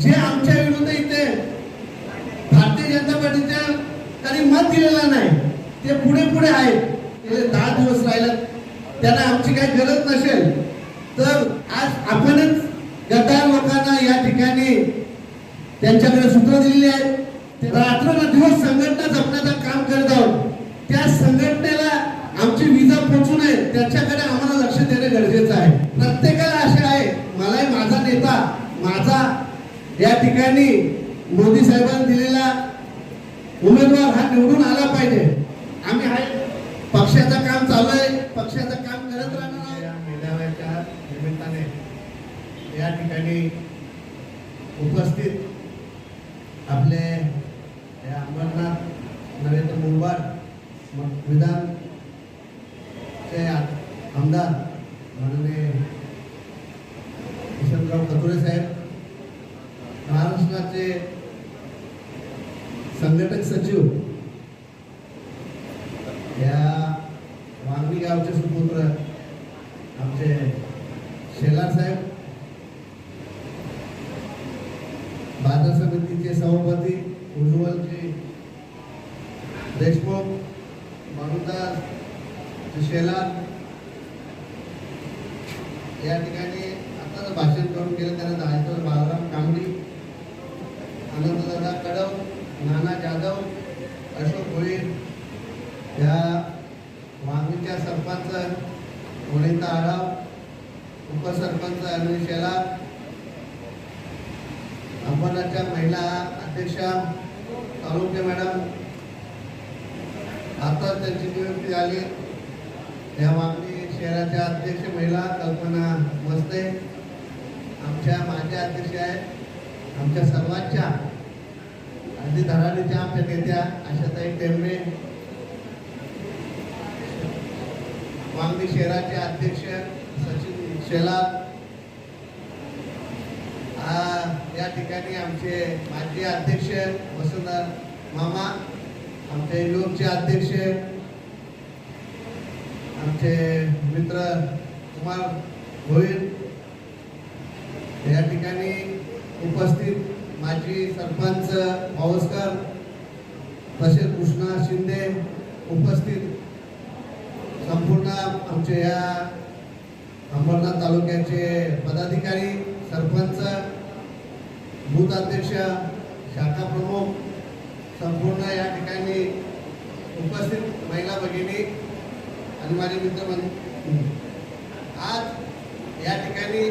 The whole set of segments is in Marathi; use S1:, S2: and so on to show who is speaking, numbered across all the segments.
S1: जे आमच्या विरुद्ध इथे भारतीय जनता पार्टीच्या त्यांनी मत दिलेला नाही ते पुढे पुढे आहेत. गेले दहा दिवस राहिलं त्यांना आमची काही गरज नसेल तर आज आपणच गद्दार लोकांना या ठिकाणी त्यांच्याकडे सूत्र दिलेली आहेत ते रात्रदिवस संघटना जपण्याचं काम करत आहोत. त्या संघटनेला आमची विजा पोचू नये त्याच्याकडे आम्हाला लक्ष देणं गरजेचं आहे. प्रत्येकाला असे आहे मलाही माझा नेता माझा या ठिकाणी मोदी साहेबांनी दिलेला उमेदवार हा निवडून आला पाहिजे. आम्ही आहे पक्षाचं काम चालू आहे. पक्षाचं काम करत राहणार या मेळाव्याच्या निमित्ताने या ठिकाणी उपस्थित आपले हे अंबरनाथ नरेंद्र मुंबाड मग विधान चे आमदार माननीय किशनराव कतुरे साहेब संघाचे संघटक सचिव या वांगणी गावचे सुपुत्र आमचे शेलार साहेब बाजार समितीचे सभापती उज्ज्वलजी देशमुख मनुदास शेलार या ठिकाणी आताच भाषण करून केलं त्यांना जायचं बालराम कांबडी सदा कडव नाना जाधव अशोक भोईर या वांगीच्या सरपंच वनिता आढाव उपसरपंच अनिल शेला अंबरनाथच्या महिला अध्यक्षा तालुके मॅडम आता त्यांची नियुक्ती झाली. या मागणी शहराच्या अध्यक्ष महिला कल्पना मस्ते आमच्या माझ्या अध्यक्ष आहेत. आमच्या सर्वांच्या अगदी आमच्या नेत्या आशाताई टेंबे वांगणी शहराचे अध्यक्ष सचिन शेलार. या ठिकाणी आमचे माजी अध्यक्ष वसंत मामा आमचे लोकचे अध्यक्ष आमचे मित्र कुमार भोईर या ठिकाणी उपस्थित माजी सरपंच पावसकर तसेच कृष्णा शिंदे उपस्थित. संपूर्ण आमचे या अंबरनाथ तालुक्याचे पदाधिकारी सरपंच बूथ अध्यक्ष शाखा प्रमुख संपूर्ण या ठिकाणी उपस्थित महिला भगिनी आणि माझे मित्र आज या ठिकाणी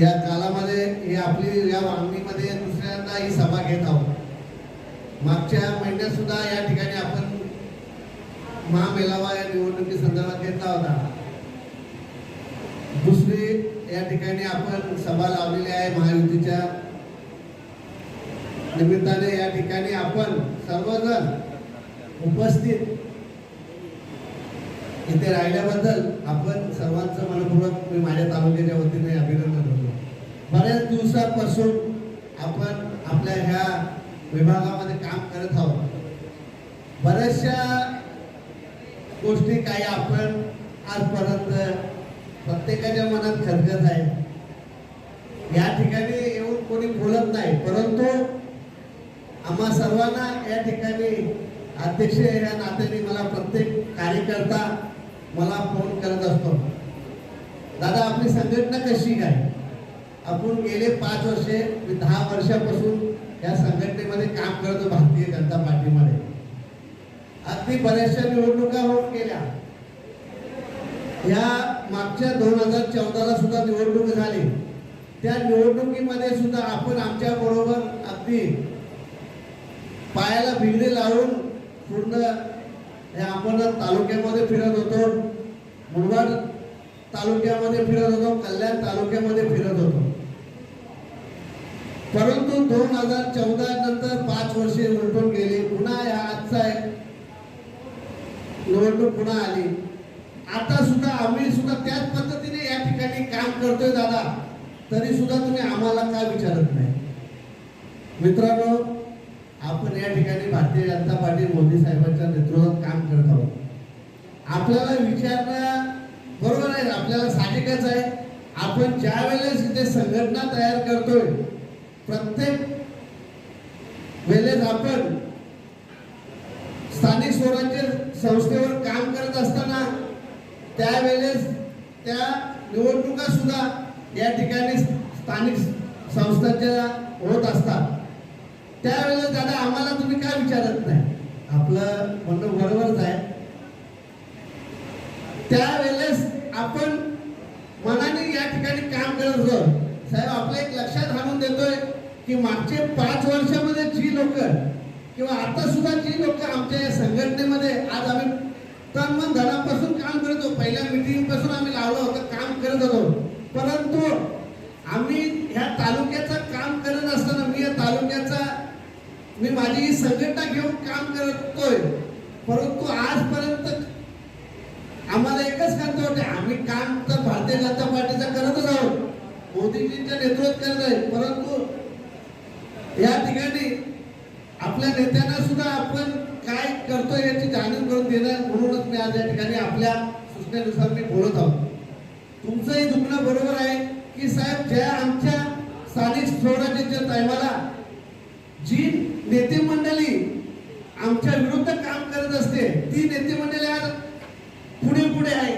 S1: या कालामध्ये हे आपली या मागणीमध्ये दुसऱ्यांदा ही सभा घेत आहोत. मागच्या महिन्यात सुद्धा या ठिकाणी आपण महामेलावा या निवडणुकी संदर्भात घेतला होता. दुसरी या ठिकाणी आपण सभा लावलेली आहे महायुतीच्या निमित्ताने. या ठिकाणी आपण सर्वजण उपस्थित इथे राहिल्याबद्दल आपण सर्वांचं मनपूर्वक मी माझ्या तालुक्याच्या वतीने अभिनंदन बऱ्याच दिवसापासून आपण आपल्या ह्या विभागामध्ये काम करत आहोत. बऱ्याचशा गोष्टी काही आपण आजपर्यंत प्रत्येकाच्या मनात खदगत आहे या ठिकाणी येऊन कोणी बोलत नाही परंतु आम्हा सर्वांना या ठिकाणी अध्यक्ष या नात्याने मला प्रत्येक कार्यकर्ता मला फोन करत असतो. दादा आपली संघटना कशी काय? आपण गेले पाच वर्षे मी दहा वर्षापासून या संघटनेमध्ये काम करतो भारतीय जनता पार्टीमध्ये. अगदी बऱ्याचशा निवडणुका होऊन गेल्या. या मागच्या दोन हजार चौदाला सुद्धा निवडणूक झाली. त्या निवडणुकीमध्ये सुद्धा आपण आमच्या बरोबर अगदी पायाला भिंगडे लावून पूर्ण या तालुक्यामध्ये फिरत होतो. मुरबाड तालुक्यामध्ये फिरत होतो. कल्याण तालुक्यामध्ये फिरत होतो. परंतु दोन हजार चौदा नंतर पाच वर्षे उलटून गेली. पुन्हा या आजचा एक निवडणूक पुन्हा आली. आता सुद्धा आम्ही सुद्धा त्याच पद्धतीने या ठिकाणी काम करतोय दादा. तरी सुद्धा तुम्ही आम्हाला काय विचारत नाही. मित्रांनो आपण या ठिकाणी भारतीय जनता पार्टी मोदी साहेबांच्या नेतृत्वात काम करत आहोत. आपल्याला विचारणं बरोबर आहे आपल्याला साहजिकच आहे. आपण ज्या वेळेस इथे संघटना तयार करतोय प्रत्येक वेळेस आपण स्थानिक स्वराज्य संस्थेवर काम करत असताना त्यावेळेस त्या निवडणुका सुद्धा या ठिकाणी स्थानिक संस्थांच्या होत असतात. त्यावेळेस दादा आम्हाला तुम्ही काय विचारत नाही? आपलं म्हणणं बरोबरच आहे. त्यावेळेस आपण मनाने या ठिकाणी काम करत होतो. साहेब आपलं एक लक्षात आणून देतोय की मागचे पाच वर्षामध्ये जी लोक किंवा आता सुद्धा जी लोक आमच्या या संघटनेमध्ये आज आम्ही तन मन धनापासून काम करत होतो. पहिल्या मिटिंगपासून आम्ही लावलं होतं काम करत होतो. परंतु आम्ही ह्या तालुक्याचं काम करत असताना मी या तालुक्याचा मी माझी ही संघटना घेऊन काम करतोय. परंतु आजपर्यंत आम्हाला एकच करतो होते आम्ही काम तर भारतीय जनता पार्टीचं करत मोदीजींच्या नेतृत्वात करत आहे परंतु या ठिकाणी आपल्या नेत्यांना सुद्धा आपण काय करतोय याची जाणीव करून देणं म्हणूनच मी आज या ठिकाणी आपल्या सूचनेनुसार मी बोलत आहोत. तुमचंही दुखणं बरोबर आहे की साहेब ज्या आमच्या स्थानिक स्वराज्याच्या टायमाला जी नेते मंडळी आमच्या विरुद्ध काम करत असते ती नेते मंडळी आज पुढे पुढे आहे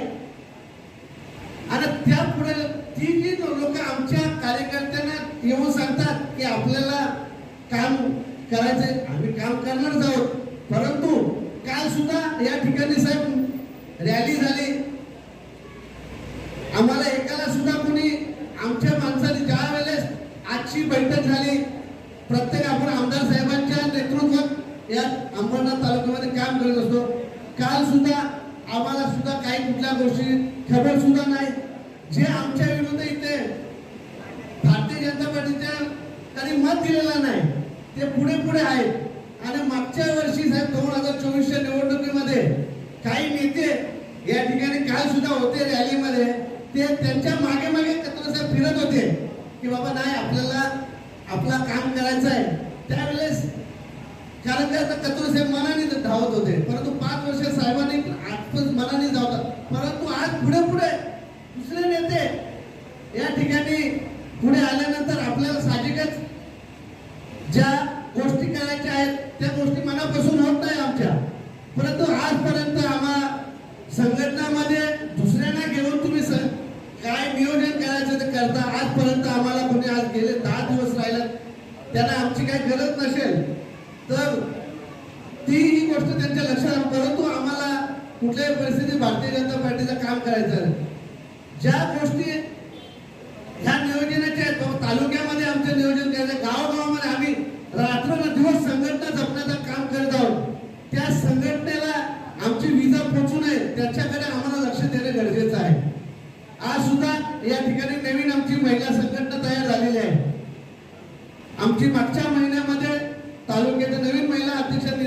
S1: आणि त्या पुढे ती जी लोक आमच्या कार्यकर्त्यांना येऊन सांगतात की आपल्याला काम करायचंय आम्ही काम करणारच आहोत. परंतु काल सुद्धा या ठिकाणी साहेब रॅली झाली. आम्हाला एकाला सुद्धा कोणी आमच्या माणसाने ज्या वेळेस आजची बैठक झाली प्रत्येक आपण आमदार साहेबांच्या नेतृत्वात या अंबरनाथ तालुक्यामध्ये काम करत असतो. काल सुद्धा आम्हाला सुद्धा काही कुठल्या गोष्टी खबर सुद्धा नाही. जे आमच्या विरुद्ध इथे त्यांनी मत दिलेला नाही. ते पुढे पुढे आहेत. आणि मागच्या वर्षी साहेब दोन हजार चोवीसच्या निवडणुकीमध्ये काही नेते या ठिकाणी काल सुद्धा होते रॅलीमध्ये. ते त्यांच्या मागे मागे साहेब फिरत होते की बाबा नाही आपल्याला आपला काम करायचं आहे. त्यावेळेस कारण काय आता कचोर साहेब मनाने धावत होते. परंतु पाच वर्ष साहेबांनी आजपण मनाने धावतात. परंतु आज पुढे पुढे दुसरे नेते या ठिकाणी पुढे आल्याने आपल्याला साहजिकच ज्या गोष्टी करायच्या आहेत त्या गोष्टी मनापासून होत नाही आमच्या परंतु आजपर्यंत आम्हा संघटनामध्ये दुसऱ्यांना घेऊन तुम्ही स- काय नियोजन करायचं ते करता आजपर्यंत आम्हाला कोणी आज गेले दहा दिवस राहिला त्यांना आमची काही गरज नसेल. तर ती ही गोष्ट त्यांच्या लक्षात परंतु आम्हाला कुठल्याही परिस्थितीत भारतीय जनता पार्टीचं काम करायचं ज्या गोष्टी ह्या नियोजनाच्या आहेत तालुक्यामध्ये आमचं नियोजन करायचं गावोगावामध्ये आम्ही रात्र दिवस संघटना जपण्याचं काम करत आहोत. त्या संघटनेला आमची विजा पोचू नये त्याच्याकडे आम्हाला लक्ष देणे गरजेचं आहे. आज सुद्धा या ठिकाणी नवीन आमची महिला संघटना तयार झालेली आहे. आमची मागच्या महिन्यामध्ये तालुक्याच्या नवीन महिला अध्यक्षांनी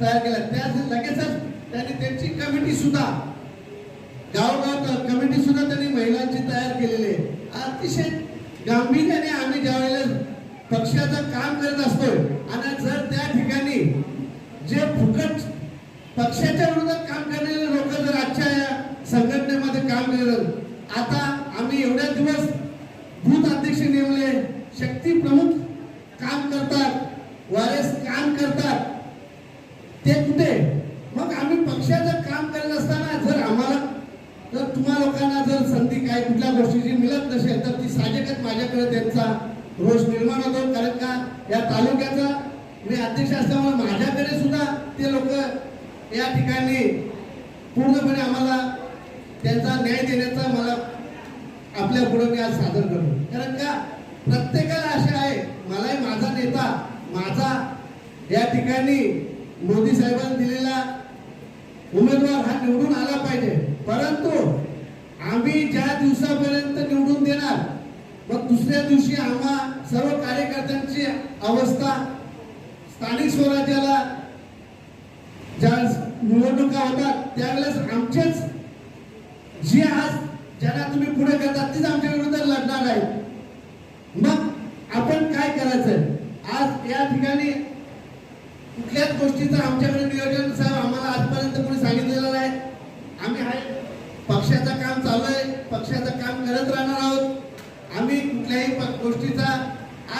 S1: तयार केल्या. त्या लगेचच त्यांनी त्यांची कमिटी सुद्धा गावगाव कमिटी सुद्धा त्यांनी महिलांची तयार केलेली आहे. अतिशय गांभीर्याने आम्ही ज्यावेळेला पक्षाचं काम करत असतोय आणि जर त्या ठिकाणी जे फुकट पक्षाच्या विरोधात काम करणारे लोक जर आजच्या या संघटनेमध्ये काम करत आता आम्ही एवढ्या दिवस बूथ अध्यक्ष नेमले शक्ती प्रमुख काम करतात वारेस काम करतात. ते कुठे? मग आम्ही पक्षाचं काम करत असताना जर आम्हाला जर तुम्हा लोकांना जर संधी काय कुठल्या गोष्टीची मिळत नसेल तर ती साहजिकच माझ्याकडे त्यांचा रोष निर्माण होतो. कारण का? या तालुक्याचा मी अध्यक्ष असल्यामुळे माझ्याकडे सुद्धा ते लोक या ठिकाणी पूर्णपणे आम्हाला त्यांचा न्याय देण्याचा मला आपल्या पुढे मी आज सादर करतो. कारण का प्रत्येकाला असे आहे मलाही माझा नेता माझा या ठिकाणी मोदी साहेबांनी दिलेला उमेदवार हा निवडून आला पाहिजे. परंतु आम्ही ज्या दिवसापर्यंत निवडून देणार मग दुसऱ्या दिवशी आम्हा सर्व कार्यकर्त्यांची अवस्था स्थानिक स्वराज्याला ज्या निवडणुका होतात त्यावेळेस आमचेच जे आज ज्याला तुम्ही पुढे करता तीच आमच्या विरुद्ध लढणार आहे. मग आपण काय करायचं? आज या ठिकाणी कुठल्याच गोष्टीचं आमच्याकडे नियोजन साहेब आम्हाला आजपर्यंत कोणी सांगितलेलं नाही. आम्ही आहे पक्षाचं काम चालू आहे. पक्षाचं काम करत राहणार आहोत. आम्ही कुठल्याही गोष्टीचा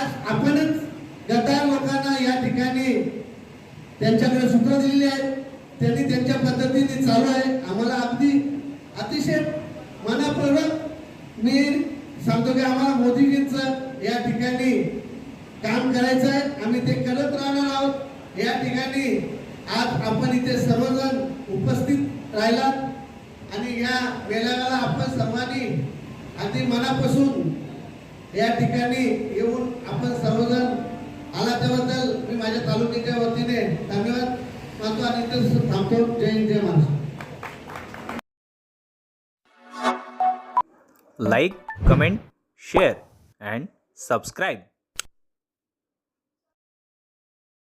S1: आज आपणच गद्दार लोकांना या ठिकाणी त्यांच्याकडे सूत्र दिलेली आहेत त्यांनी त्यांच्या पद्धतीने चालू आहे. करायचं आहे आम्ही ते करत राहणार आहोत. या ठिकाणी आज आपण इथे सर्वजण उपस्थित राहिला आणि या मेळाव्याला आपण सर्वांनी अगदी मनापासून या ठिकाणी येऊन आपण सर्वजण आला त्याबद्दल मी माझ्या तालुक्याच्या वतीने धन्यवाद मानतो आणि इथे थांबतो. जय हिंद जय Maharashtra.
S2: Like comment share and subscribe